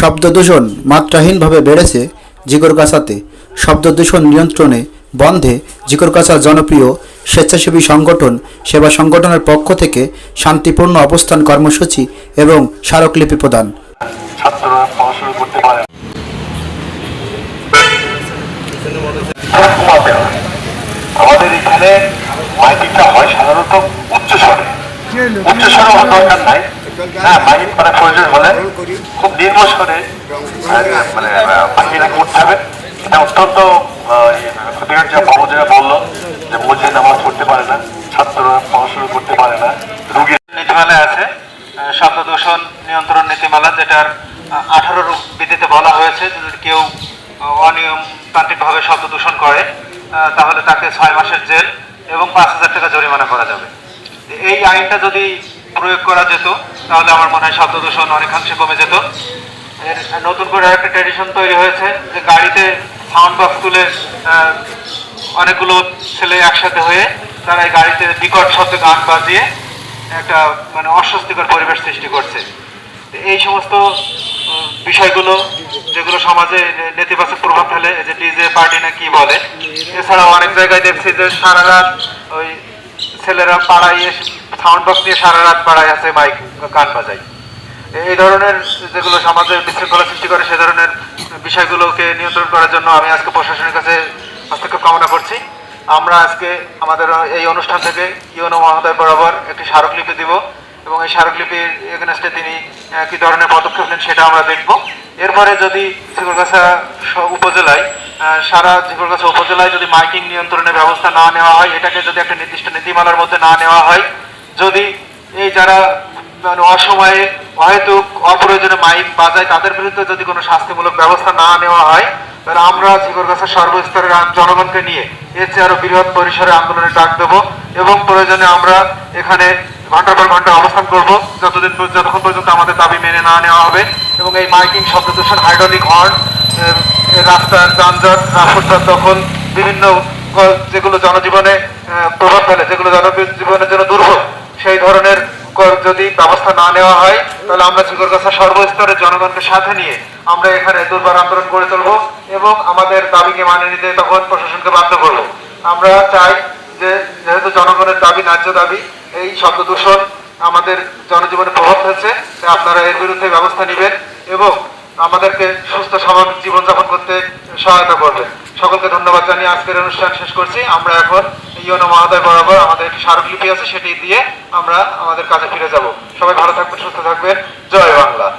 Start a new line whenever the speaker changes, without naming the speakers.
শব্দ দূষণ মাত্রাহীনভাবে বেড়েছে জিগরগাছাতে। শব্দ দূষণ নিয়ন্ত্রণে বন্ধে জিগরগাছার জনপ্রিয় স্বেচ্ছাসেবী সংগঠন, সেবা সংগঠনের পক্ষ থেকে শান্তিপূর্ণ অবস্থান কর্মসূচি এবং স্মারকলিপি প্রদান।
আমাদের এখানে হয় সাধারণত উচ্চ স্বরে। উচ্চ স্বরে দরকার নাই। হ্যাঁ মানে
নিয়ন্ত্রণ নীতিমালা যেটার আঠারো বিধিতে বলা হয়েছে যদি কেউ আহ, অনিয়মতান্ত্রিকভাবে শব্দ দূষণ করে তাহলে তাকে ছয় মাসের জেল এবং পাঁচ হাজার টাকা জরিমানা করা যাবে। এই আইনটা যদি প্রয়োগ করা যেত, তাহলে আমার মনে হয় শব্দ দূষণ অনেকাংশে কমে যেত। নতুন করে একটা ট্রেডিশন তৈরি হয়েছে যে গাড়িতে সাউন্ড বক্স তুলে অনেকগুলো ছেলে একসাথে হয়ে তারা এই গাড়িতে বিকট শব্দে গান বাজিয়ে একটা মানে অস্বস্তিকর পরিবেশ সৃষ্টি করছে। এই সমস্ত বিষয়গুলো যেগুলো সমাজে নেতিবাচক প্রভাব ফেলে যে ডিজে পার্টি না কি বলে, এছাড়াও অনেক জায়গায় দেখছি যে সারা রাত ওই ছেলেরা পাড়ায় সাউন্ড বক্স নিয়ে সারা রাত পাড়ায় আছে মাইক গান বাজায়। এই ধরনের যেগুলো সমাজে বিশৃঙ্খলা সৃষ্টি করে, সে ধরনের বিষয়গুলোকে নিয়ন্ত্রণ করার জন্য আমি আজকে প্রশাসনের কাছে হস্তক্ষেপ কামনা করছি। আমরা আজকে আমাদের এই অনুষ্ঠান থেকে ইউনো মহোদয় বরাবর একটি স্মারকলিপি দিব এবং এই স্মারকলিপির এগেনস্টে তিনি কি ধরনের পদক্ষেপ নেন সেটা আমরা দেখব। এরপরে যদি ঝিকরগাছা উপজেলায় সারা ঝিকরগাছা উপজেলায় যদি মাইকিং নিয়ন্ত্রণের ব্যবস্থা না নেওয়া হয়, এটাকে যদি একটা নির্দিষ্ট নীতিমালার মধ্যে না নেওয়া হয়, যদি এই যারা মানে অসময়ে হয়তো অপ্রয়োজনে মাইক বাজায়, তাদের বিরুদ্ধে যদি কোনো শাস্তিমূলক ব্যবস্থা না নেওয়া হয়, তাহলে আমরা ঝিগরগাছার সর্বস্তরের জনগণকে নিয়ে এর চেয়ে আরও বৃহৎ পরিসরে আন্দোলনের ডাক দেবো এবং প্রয়োজনে আমরা এখানে ঘণ্টার পর ঘণ্টা অবস্থান করব, যতদিন যতক্ষণ পর্যন্ত আমাদের দাবি মেনে না নেওয়া হবে এবং এই মাইকিং শব্দ দূষণ, হাইড্রোলিক হর্ন রাস্তার যানজট ফুটপাত দখল বিভিন্ন যেগুলো জনজীবনে প্রভাব ফেলে, যেগুলো জনজীবনের জন্য দুর্ভোগ, সেই ধরনের যদি ব্যবস্থা না নেওয়া হয়, তাহলে আমরা চিকরগাছা সর্বস্তরের জনগণকে সাথে নিয়ে আমরা এখানে দুর্বার আন্দোলন গড়ে তুলবো এবং আমাদের দাবিকে মানে নিতে তখন প্রশাসনকে বাধ্য করব। আমরা চাই যে, যেহেতু জনগণের দাবি ন্যায্য দাবি, এই শব্দ দূষণ আমাদের জনজীবনে প্রভাব ফেলছে আপনারা এর বিরুদ্ধে ব্যবস্থা নেবেন এবং আমাদেরকে সুস্থ স্বাভাবিক জীবনযাপন করতে সহায়তা করবে। সকলকে ধন্যবাদ জানিয়ে আজকের অনুষ্ঠান শেষ করছি। আমরা এখন ইয়নো মহোদয় বরাবর আমাদের একটি স্মারকলিপি আছে, সেটি দিয়ে আমরা আমাদের কাজে ফিরে যাব। সবাই ভালো থাকবেন, সুস্থ থাকবেন। জয় বাংলা।